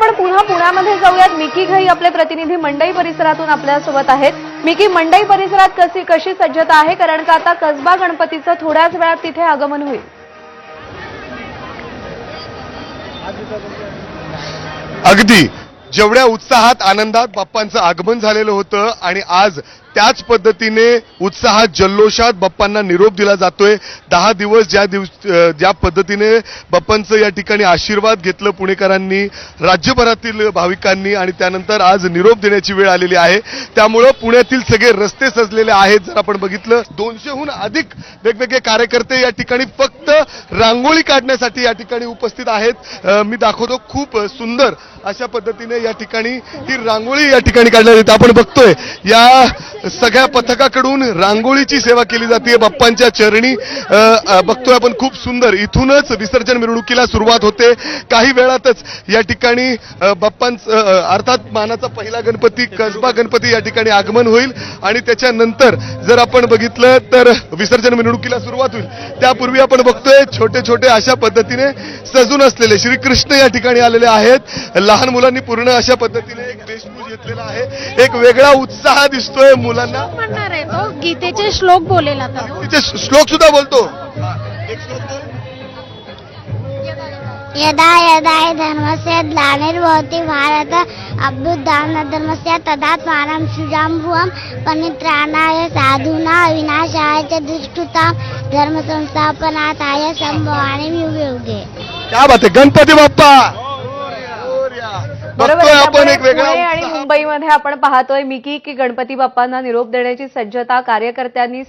आपण पुन्हा पुण्यामध्ये जाऊयात. मिकी घई आपले प्रतिनिधी मंडई परिसरातून आपल्यासोबत आहेत. मिकी मंडई परिसरात कशी कशी सज्जता आहे? कारण का आता कसबा गणपतीचं थोड्याच वेळात तिथे आगमन होईल. अगदी. जेवढ्या उत्साहात आनंदात बाप्पांचं आगमन झालेलं होतं आणि आज त्याच पद्धतीने उत्साहात जल्लोषात बाप्पांना निरोप दिला जातोय. दहा दिवस ज्या दिवस ज्या पद्धतीने बाप्पांचं या ठिकाणी आशीर्वाद घेतलं पुणेकरांनी राज्यभरातील भाविकांनी आणि त्यानंतर आज निरोप देण्याची वेळ आलेली आहे. त्यामुळं पुण्यातील सगळे रस्ते सजलेले आहेत जर आपण बघितलं. दोनशेहून अधिक वेगवेगळे कार्यकर्ते या ठिकाणी फक्त रांगोळी काढण्यासाठी या ठिकाणी उपस्थित आहेत. मी दाखवतो खूप सुंदर अशा पद्धतीने या ठिकाणी ही रांगोळी या ठिकाणी काढण्यात येते. आपण बघतोय या सगळ्या पथकाकडून रांगोळीची सेवा केली जाते. बाप्पांच्या चरणी बघतोय आपण खूप सुंदर. इथूनच विसर्जन मिरवणुकीला सुरुवात होते. काही वेळातच या ठिकाणी बाप्पांचं अर्थात मानाचा पहिला गणपती कसबा गणपती या ठिकाणी आगमन होईल. आणि त्याच्यानंतर जर आपण बघितलं तर विसर्जन मिरवणुकीला सुरुवात होईल. त्यापूर्वी आपण बघतोय छोटे छोटे अशा पद्धतीने सजून असलेले श्रीकृष्ण या ठिकाणी आलेले आहेत. लहान मुलांनी पूर्ण अशा पद्धतीने एक वेशभूष घेतलेला आहे. एक वेगळा उत्साह दिसतोय. मुलांना? म्हणणार आहे तो. गीतेचे श्लोक बोलेला तर तो. तिचे श्लोक सुद्धा बोलतो. यदा यदा हि धर्मस्य ग्लानिर्भवति भारत अभ्युत्थानधर्मस्य तदात्मानं सुजाम्भुवं पनित्राणाय साधूना विनाशाय च दुष्कृतां धर्मसंस्थापनार्थाय संभवामि युगे युगे क्या बात आहे गणपती बाप्पा! बघतोय. आपण एक पुणे आणि. मुंबईमध्ये आपण पाहतोय मिकी की गणपती बाप्पांना निरोप देण्याची सज्जता कार्यकर्त्यांनी